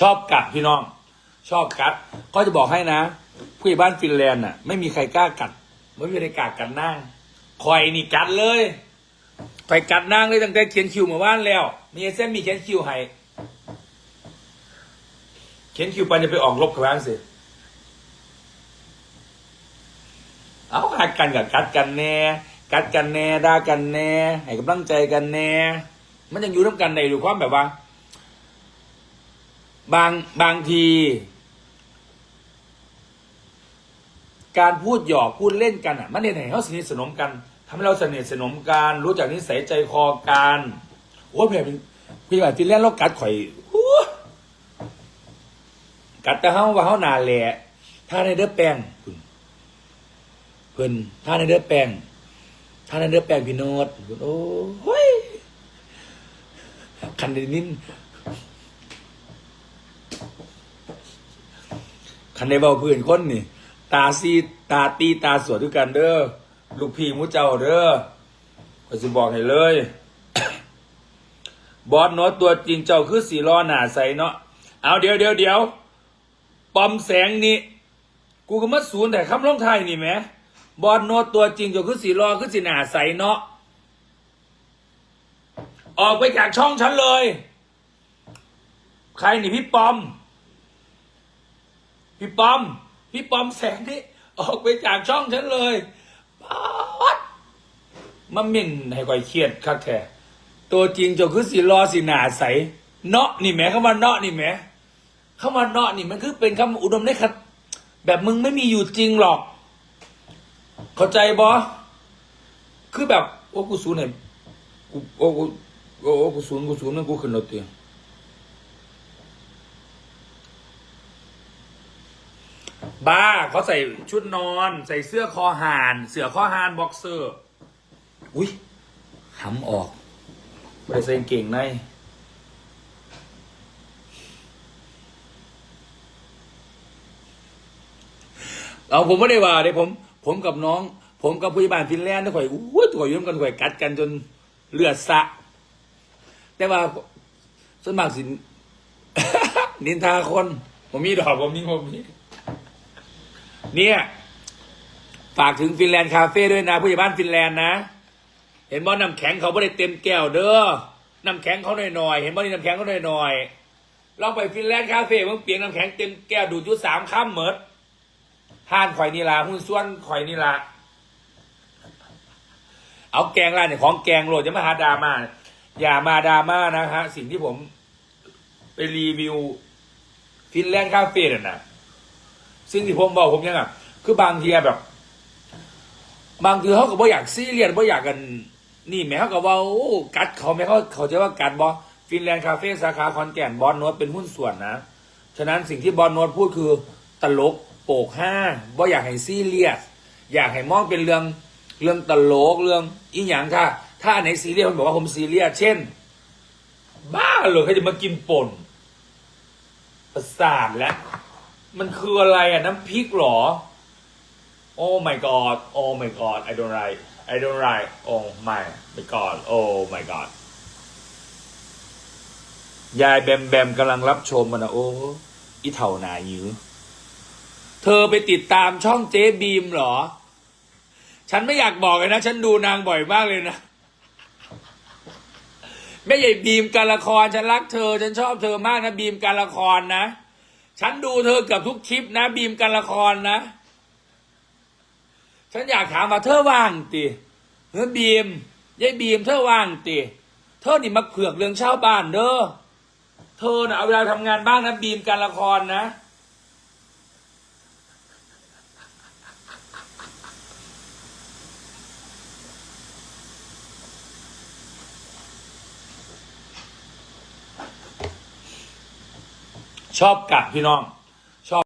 ชอบกัดพี่น้อง ชอบกัด ก็จะบอกให้นะ ผู้ใหญ่บ้านฟินแลนด์น่ะ ไม่มีใครกล้ากัดไม่มีใครกล้ากัดนั่งคอยนี่กัดเลยคอยกัดนั่งเลยตั้งแต่เขียนคิวมาว่านแล้ว มีเส้นมีเขียนคิวให้เขียนคิวไปจะไปออกรบกับบ้านสิเอาหักกันกับกัดกันแน่กัดกันแน่ด่ากันแน่ให้กำลังใจกันแน่ มันยังอยู่ร่วมกันในดูความแบบว่า บางบางที การพูดหยอกพูดเล่นกันอะ มันเนี่ยไหนเขาสนิทสนมกันทำให้เราสนิทสนมกันรู้จักนิสัยใจคอกันโอ้ยเพื่อนพี่แบบที่เล่นเรากัดข่อยกัดแต่เขาว่าเขาหนาแหละถ้าในเด้อแป้งคุณเพื่อนถ้าในเด้อแป้งถ้าในเด้อแป้งพี่โนดโอ้ยคันเดนิน คันในเบาพื้นคนนี่ ตาซีตาตีตาสวดด้วยกันเด้อลูกพี่มูเจ้าเด้อก็สิบอกให้เลย บอสโนตตัวจริงเจ้าคือสีล้อหนาใสเนาะเอาเดี๋ยวเดี๋ยวเดี๋ยวปอมแสงนี่กูก็มาศูนย์แต่คำลงไทยนี่แหมบอสโนตตัวจริงเจ้าคือสีล้อคือสีหนาใสเนาะออกไปจากช่องฉันเลย ใครนี่พี่ปอม พี่ปอม พี่ปอมแสงนี่ออกไปจากช่องฉันเลยป๊าดมาหมิ่นให้ก่อยเครียดคักแท้ตัวจริงจ้าคือสีรอสีหนาใส เนาะนี่แหมคำว่าเนาะนี่แหมคำว่าเนาะนี่มันคือเป็นคำอุดมได้ครับแบบมึงไม่มีอยู่จริงหรอก เข้าใจบอคือแบบ โอ้กูสูนเนี่ยกูโอ้กูโอ้โอ้กูสูนกูสูนนั่นกูขึ้นรถเตียง บ้าเขาใส่ชุดนอน ใส่เสื้อคอห่าน เสื้อคอห่านบ็อกเซอร์ อุ้ยหำออกไม่ได้ใส่กางเก่งในเอาผมไม่ได้ว่าเด้ผม ผมกับน้อง ผมกับผู้ใหญ่บ้านฟินแลนด์ทุกข่อยอู้ตัวอยุ่งกันข่อยกัดกันจนเลือดสะ แต่ว่าส่วนมากสิน นินทาคนผมมีดอกผมมีผมมี เนี่ยฝากถึงฟินแลนด์คาเฟ่ด้วยนะผู้ใหญ่บ้านฟินแลนด์นะ เห็นบ่น้ำแข็งเขาไม่ได้เต็มแก้วเด้อน้ำแข็งเขาหน่อยๆเห็นบ่นี่น้ำแข็งเขาหน่อยๆลองไปฟินแลนด์คาเฟ่มึงเปลี่ยนน้ำแข็งเต็มแก้วดูดอยู่สามข้ามเหมิดห่านข่อยนี่ละหุ้นส่วนข่อยนี่ละเอาแกงร้านเนี่ยของแกงโหลดจะมาหาดราม่าอย่ามาดราม่านะฮะสิ่งที่ผมไปรีวิวฟินแลนด์คาเฟ่น่ะ นะซึ่งที่ผมบอกผมยังอะ คือบางทีแบบ บางทีเขาก็บ่อยากซีเรียสบ่อยากกัน นี่แหม้เขาก็ว่าโอ้กัดเขาแม้เขาเขาจะว่ากัดบอฟินแลนด์คาเฟ่สาขาคอนแก่นบอลโนตเป็นหุ้นส่วนนะ ฉะนั้นสิ่งที่บอลโนตพูดคือตลกโปกห้าบ่อยากให้ซีเรียสอยากให้มองเป็นเรื่องเรื่องตลกเรื่องอีหยังค่ะ ถ้าอันไหนซีเรียสมันบอกว่าผมซีเรียสเช่น บ้าเลยเขาจะมากินป่นประสาทแล้ว มันคืออะไรอะ น้ำพริกเหรอ โอ้ my god โอ้ my god I don't like I don't like โอ้ my my god โอ้ my god ยายแบมแบมกำลังรับชมมันนะโอ้อีเถ่านายื้อเธอไปติดตามช่องเจ๊บีมเหรอ ฉันไม่อยากบอกเลยนะ ฉันดูนางบ่อยมากเลยนะแม่ใหญ่บีมการละคร ฉันรักเธอ ฉันชอบเธอมากนะบีมการละครนะ ฉันดูเธอเกือบทุกคลิปนะ บีมการละครนะ ฉันอยากถามว่าเธอว่างติเฮ้ยบีมยายบีมเธอว่างติเธอนี่มาเผือกเรื่องเช่าบ้านเด้อเธอน่ะเอาเวลาทำงานบ้างนะบีมการละครนะ ชอบกัดพี่น้อง